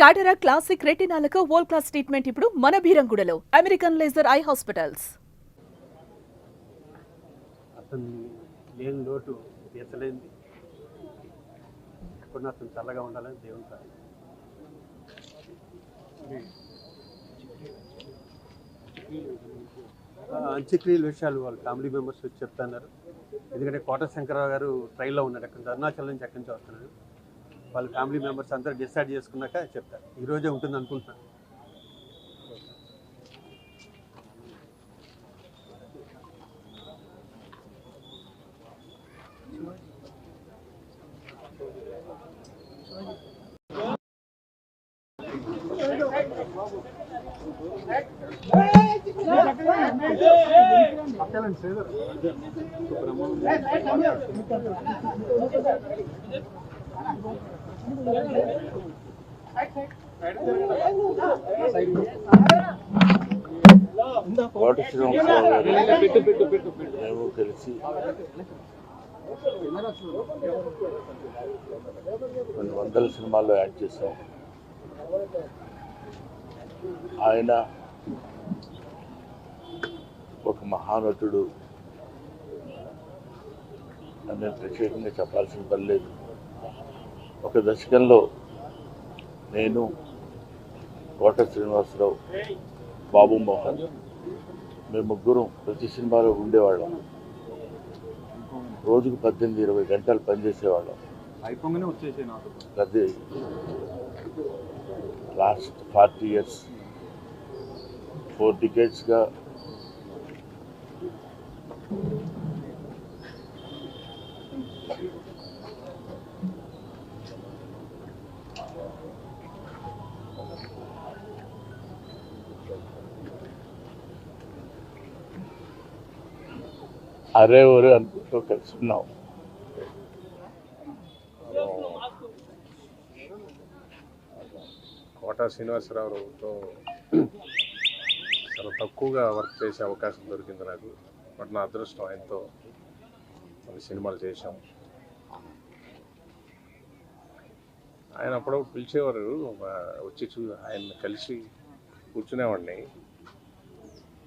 టాటరా classic రెటినాలకు world class treatment ఇప్పుడు మన భీరంగుడలో అమెరికన్ లేజర్ ఐ హాస్పిటల్స్ అతను లేని లోటు తీర్చలేంది ఎప్పుడు అతను చల్లగా ఉండాలని దేవుని అంత్యక్రియల విషయాలు వాళ్ళ ఫ్యామిలీ మెంబర్స్ వచ్చి చెప్తున్నారు. ఎందుకంటే కోట శంకరరావు గారు ట్రైన్లో ఉన్నారు. అక్కడ నుంచి అరుణాచల్ నుంచి అక్కడి నుంచి వస్తున్నాడు వాళ్ళ ఫ్యామిలీ మెంబర్స్ అందరూ డిసైడ్ చేసుకున్నాక చెప్తారు. ఈరోజే ఉంటుంది అనుకుంటున్నాను కోట గారు మేము కలిసి కొన్ని వందల సినిమాల్లో యాడ్ చేశాం. ఆయన ఒక మహానటుడు. అని ప్రత్యేకంగా చెప్పాల్సిన పని లేదు. ఒక దశకంలో నేను కోట శ్రీనివాసరావు బాబు మోహన్ మేము ముగ్గురం ప్రతి సినిమాలో ఉండేవాళ్ళం. రోజుకు పద్దెనిమిది ఇరవై గంటలు పనిచేసేవాళ్ళం. అది లాస్ట్ ఫార్టీ ఇయర్స్ ఫోర్ డికేట్స్గా అరే ఒరే అనుకుంటూ కలిసి ఉన్నాం కోట శ్రీనివాసరావుతో చాలా తక్కువగా వర్క్ చేసే అవకాశం దొరికింది నాకు. బట్ నా అదృష్టం ఆయనతో కొన్ని సినిమాలు చేశాం. ఆయన అప్పుడప్పుడు పిలిచేవారు వచ్చి చూ ఆయన కలిసి కూర్చునేవాడిని.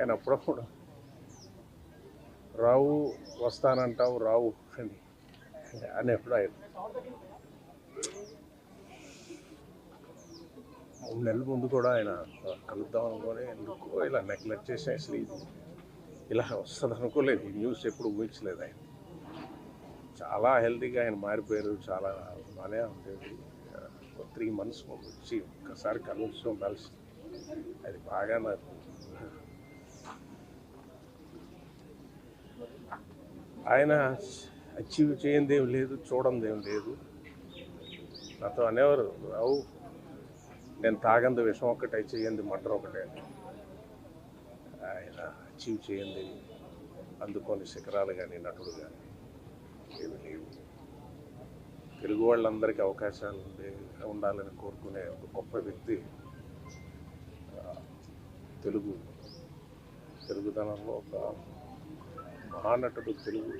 ఆయన అప్పుడప్పుడు రావు వస్తానంటావు రావు అని అనేప్పుడు ఆయన. మూడు నెలల ముందు కూడా ఆయన కలుద్దాం అనుకొని ఎందుకో ఇలా నెగ్లెక్ట్ చేసి అసలు ఇది ఇలా వస్తుంది అనుకోలేదు. ఈ న్యూస్ ఎప్పుడు ఊహించలేదు ఆయన. చాలా హెల్తీగా ఆయన మారిపోయారు చాలా బాగానే ఉండేది త్రీ మంత్స్ ముందు వచ్చి ఒక్కసారి కలుస్తూ కలిసి అది బాగా నాకు ఆయన అచీవ్ చేయందేం లేదు చూడందేం లేదు. నాతో అనేవారు రావు నేను తాగంది విషం ఒక్కటే చేయంది మటర్ ఒకటే ఆయన అచీవ్ చేయండి అందుకొని శిఖరాలు కానీ నటుడు కానీ ఏమి లేవు. తెలుగు వాళ్ళందరికీ అవకాశాలు ఉండే ఉండాలని కోరుకునే ఒక గొప్ప వ్యక్తి తెలుగు తెలుగుదనంలో ఒక మహానటుడు తెలుగు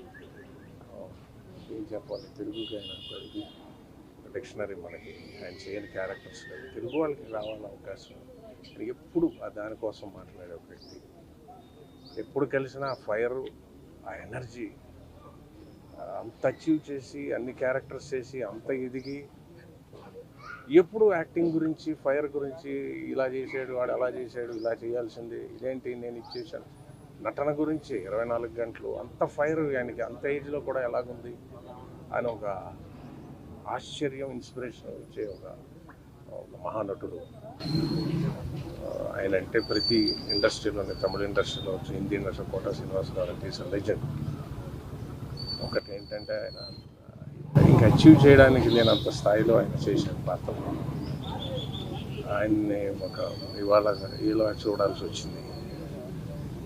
ఏం చెప్పాలి? తెలుగుకి ఆయన ఒక డిక్షనరీ మనకి ఆయన చేయని క్యారెక్టర్స్ లేవు. తెలుగు వాళ్ళకి రావాలని అవకాశం ఎప్పుడు దానికోసం మాట్లాడే ఒక వ్యక్తి. ఎప్పుడు కలిసినా ఆ ఫైర్ ఆ ఎనర్జీ అంత అచీవ్ చేసి అన్ని క్యారెక్టర్స్ చేసి అంత ఎదిగి ఎప్పుడు యాక్టింగ్ గురించి ఫైర్ గురించి ఇలా చేసాడు వాడు అలా చేశాడు ఇలా చేయాల్సింది ఇదేంటి నేను ఇచ్చేసాను నటన గురించి ఇరవై నాలుగు గంటలు అంత ఫైర్ ఆయనకి అంత ఏజ్లో కూడా ఎలాగుంది ఆయన ఒక ఆశ్చర్యం ఇన్స్పిరేషన్ ఇచ్చే ఒక మహానటుడు. ఆయన అంటే ప్రతి ఇండస్ట్రీలోనే తమిళ ఇండస్ట్రీలో వచ్చి హిందీ ఇండస్ట్రీ కోట శ్రీనివాసరావు అంటే ఈస్ లెజెండ్ ఒకటి ఏంటంటే ఆయన ఇంకా అచీవ్ చేయడానికి నేను అంత స్థాయిలో ఆయన చేశాను పాత్ర. ఆయన్ని ఒక ఇవాళ ఇలా చూడాల్సి వచ్చింది ఆయనకి ఆయన ఆత్మకి శాంతి కలగాలి